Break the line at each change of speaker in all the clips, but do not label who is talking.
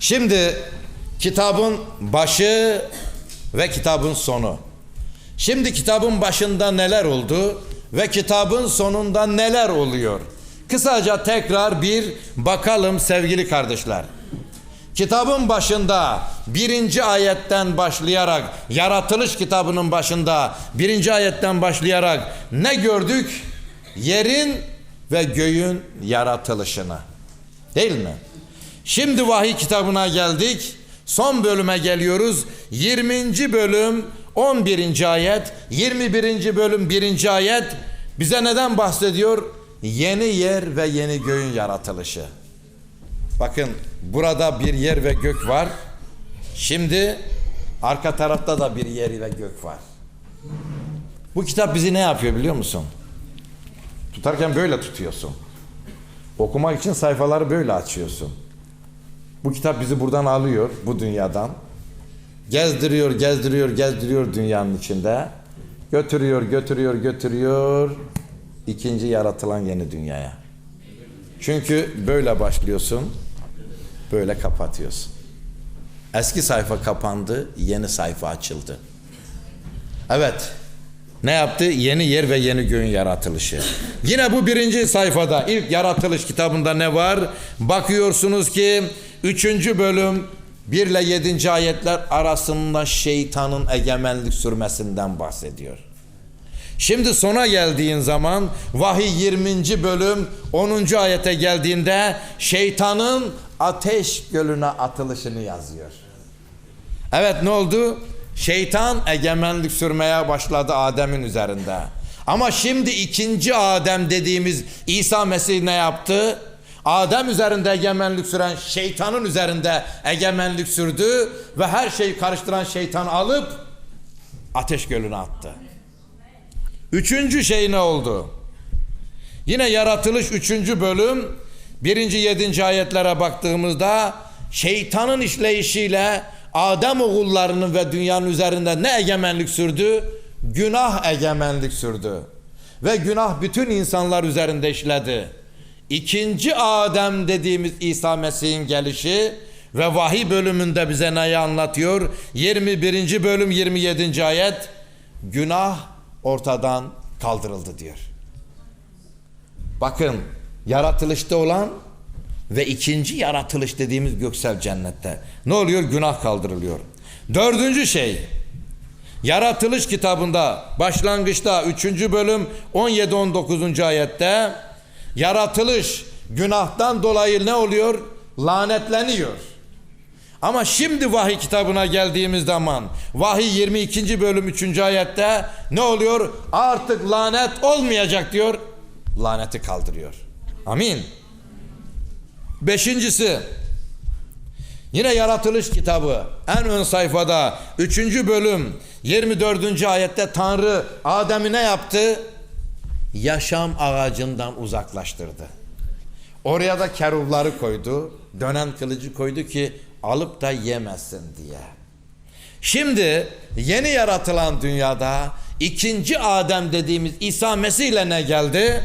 Şimdi kitabın başı ve kitabın sonu. Şimdi kitabın başında neler oldu ve kitabın sonunda neler oluyor? Kısaca tekrar bir bakalım sevgili kardeşler. Kitabın başında birinci ayetten başlayarak yaratılış kitabının başında birinci ayetten başlayarak ne gördük? Yerin ve göğün yaratılışını. Değil mi? Şimdi vahiy kitabına geldik. Son bölüme geliyoruz. 20. bölüm 11. ayet, 21. bölüm 1. ayet bize neden bahsediyor? Yeni yer ve yeni göğün yaratılışı. Bakın burada bir yer ve gök var. Şimdi arka tarafta da bir yer ve gök var. Bu kitap bizi ne yapıyor biliyor musun? Tutarken böyle tutuyorsun. Okumak için sayfaları böyle açıyorsun. Bu kitap bizi buradan alıyor, bu dünyadan. Gezdiriyor, gezdiriyor, gezdiriyor dünyanın içinde. Götürüyor, götürüyor, götürüyor. ikinci yaratılan yeni dünyaya. Çünkü böyle başlıyorsun, böyle kapatıyorsun. Eski sayfa kapandı, yeni sayfa açıldı. Evet, ne yaptı? Yeni yer ve yeni göğün yaratılışı. Yine bu birinci sayfada ilk yaratılış kitabında ne var? Bakıyorsunuz ki üçüncü bölüm 1 ile 7. ayetler arasında şeytanın egemenlik sürmesinden bahsediyor. Şimdi sona geldiğin zaman vahiy 20. bölüm 10. ayete geldiğinde şeytanın ateş gölüne atılışını yazıyor. Evet ne oldu? Şeytan egemenlik sürmeye başladı Adem'in üzerinde. Ama şimdi ikinci Adem dediğimiz İsa Mesih ne yaptı? Adem üzerinde egemenlik süren şeytanın üzerinde egemenlik sürdü ve her şeyi karıştıran şeytanı alıp ateş gölüne attı. Üçüncü şey ne oldu? Yine yaratılış üçüncü bölüm birinci yedinci ayetlere baktığımızda şeytanın işleyişiyle Adem oğullarının ve dünyanın üzerinde ne egemenlik sürdü? Günah egemenlik sürdü. Ve günah bütün insanlar üzerinde işledi. İkinci Adem dediğimiz İsa Mesih'in gelişi ve vahiy bölümünde bize neyi anlatıyor? 21. bölüm 27. ayet günah ortadan kaldırıldı diyor. Bakın yaratılışta olan ve ikinci yaratılış dediğimiz göksel cennette. Ne oluyor? Günah kaldırılıyor. Dördüncü şey yaratılış kitabında başlangıçta 3. bölüm 17-19. ayette yaratılış günahtan dolayı ne oluyor? Lanetleniyor. Ama şimdi vahiy kitabına geldiğimiz zaman vahiy 22. bölüm 3. ayette ne oluyor? Artık lanet olmayacak diyor. Laneti kaldırıyor. Amin. Beşincisi yine yaratılış kitabı en ön sayfada 3. bölüm 24. ayette Tanrı Adem'i ne yaptı? Yaşam ağacından uzaklaştırdı. Oraya da keruvları koydu, dönen kılıcı koydu ki alıp da yemesin diye. Şimdi yeni yaratılan dünyada ikinci Adem dediğimiz İsa Mesih ile ne geldi?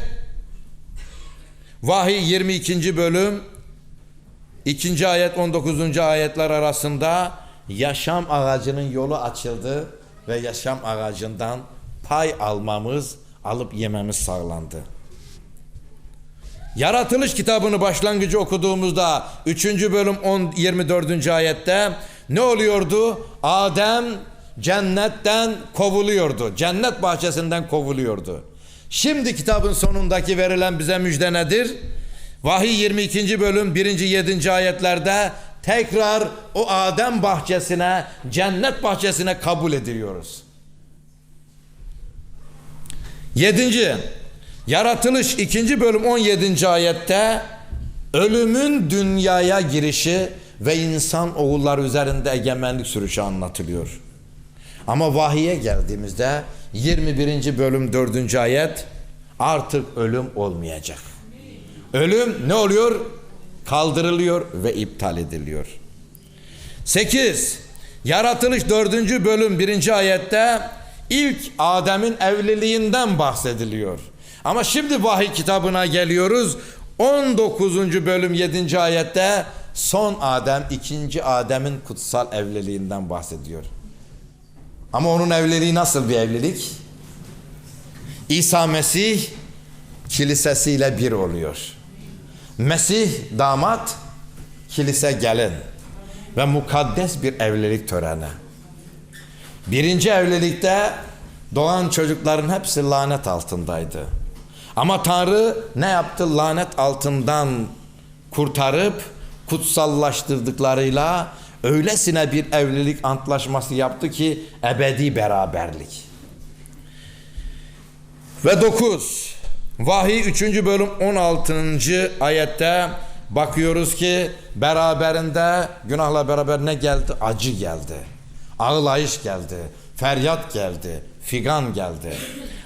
Vahiy 22. bölüm 2. ayet 19. ayetler arasında yaşam ağacının yolu açıldı ve yaşam ağacından pay almamız, alıp yememiz sağlandı. Yaratılış kitabını başlangıcı okuduğumuzda 3. bölüm 10 24. ayette ne oluyordu? Adem cennetten kovuluyordu. Cennet bahçesinden kovuluyordu. Şimdi kitabın sonundaki verilen bize müjde nedir? Vahiy 22. bölüm 1. 7. ayetlerde tekrar o Adem bahçesine, cennet bahçesine kabul ediliyoruz. Yedinci, yaratılış 2. bölüm 17. ayette ölümün dünyaya girişi ve insan oğullar üzerinde egemenlik sürüşü anlatılıyor. Ama vahiye geldiğimizde 21. bölüm 4. ayet artık ölüm olmayacak. Ölüm ne oluyor? Kaldırılıyor ve iptal ediliyor. 8. Yaratılış 4. bölüm 1. ayette ilk Adem'in evliliğinden bahsediliyor. Ama şimdi vahiy kitabına geliyoruz. 19. bölüm 7. ayette son Adem, ikinci Adem'in kutsal evliliğinden bahsediyor. Ama onun evliliği nasıl bir evlilik? İsa Mesih kilisesiyle bir oluyor. Mesih damat, kilise gelin ve mukaddes bir evlilik töreni. Birinci evlilikte doğan çocukların hepsi lanet altındaydı. Ama Tanrı ne yaptı? Lanet altından kurtarıp kutsallaştırdıklarıyla öylesine bir evlilik antlaşması yaptı ki ebedi beraberlik. Ve 9. Vahiy 3. bölüm 16. ayette bakıyoruz ki beraberinde günahla beraber ne geldi? Acı geldi. Ağlayış geldi. Feryat geldi. Figan geldi.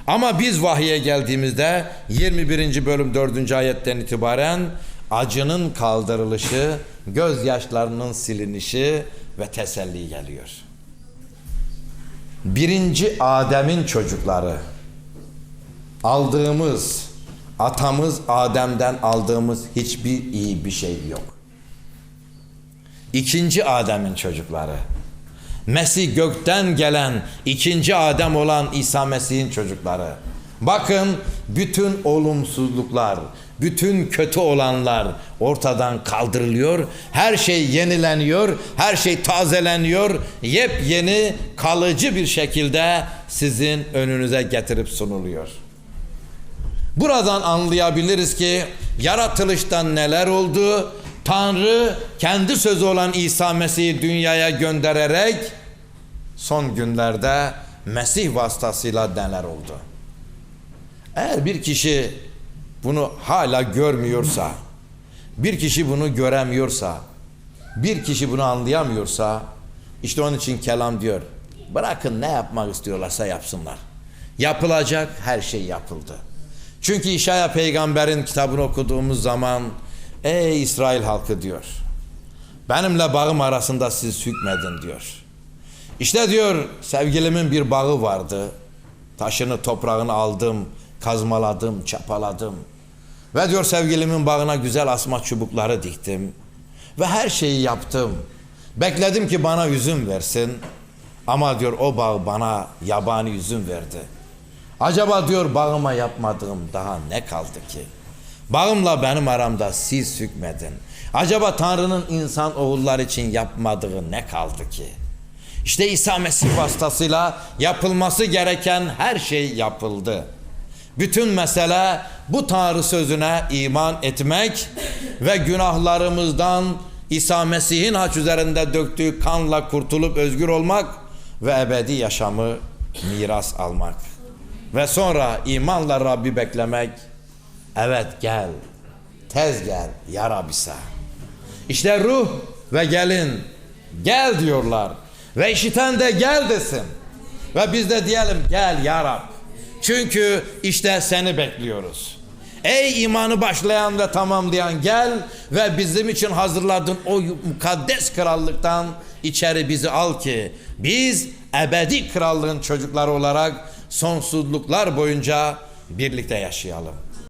Ama biz vahiye geldiğimizde 21. bölüm 4. ayetten itibaren acının kaldırılışı, gözyaşlarının silinişi ve teselli geliyor. Birinci Adem'in çocukları aldığımız atamız Adem'den aldığımız hiçbir iyi bir şey yok. İkinci Adem'in çocukları. Mesih gökten gelen ikinci Adem olan İsa Mesih'in çocukları. Bakın bütün olumsuzluklar, bütün kötü olanlar ortadan kaldırılıyor. Her şey yenileniyor, her şey tazeleniyor. Yepyeni, kalıcı bir şekilde sizin önünüze getirip sunuluyor. Buradan anlayabiliriz ki yaratılıştan neler oldu? Tanrı kendi sözü olan İsa Mesih'i dünyaya göndererek son günlerde Mesih vasıtasıyla neler oldu? Eğer bir kişi bunu hala görmüyorsa, bir kişi bunu göremiyorsa, bir kişi bunu anlayamıyorsa, işte onun için kelam diyor. Bırakın ne yapmak istiyorlarsa yapsınlar. Yapılacak her şey yapıldı. Çünkü İşaya peygamberin kitabını okuduğumuz zaman ey İsrail halkı diyor. Benimle bağım arasında siz hükmedin diyor. İşte diyor sevgilimin bir bağı vardı. Taşını toprağını aldım, kazmaladım, çapaladım. Ve diyor sevgilimin bağına güzel asma çubukları diktim. Ve her şeyi yaptım. Bekledim ki bana üzüm versin. Ama diyor o bağ bana yabani üzüm verdi. Acaba diyor bağıma yapmadığım daha ne kaldı ki? Bağımla benim aramda siz hükmedin. Acaba Tanrı'nın insan oğullar için yapmadığı ne kaldı ki? İşte İsa Mesih vasıtasıyla yapılması gereken her şey yapıldı. Bütün mesele bu Tanrı sözüne iman etmek ve günahlarımızdan İsa Mesih'in haç üzerinde döktüğü kanla kurtulup özgür olmak ve ebedi yaşamı miras almak. Ve sonra imanla Rabbi beklemek. Evet gel. Tez gel ya Rabbisa. İşte ruh ve gelin gel diyorlar. Ve işiten de gel desin. Ve biz de diyelim gel ya Rab. Çünkü işte seni bekliyoruz. Ey imanı başlayan ve tamamlayan gel ve bizim için hazırladığın o mukaddes krallıktan içeri bizi al ki biz ebedi krallığın çocukları olarak sonsuzluklar boyunca birlikte yaşayalım.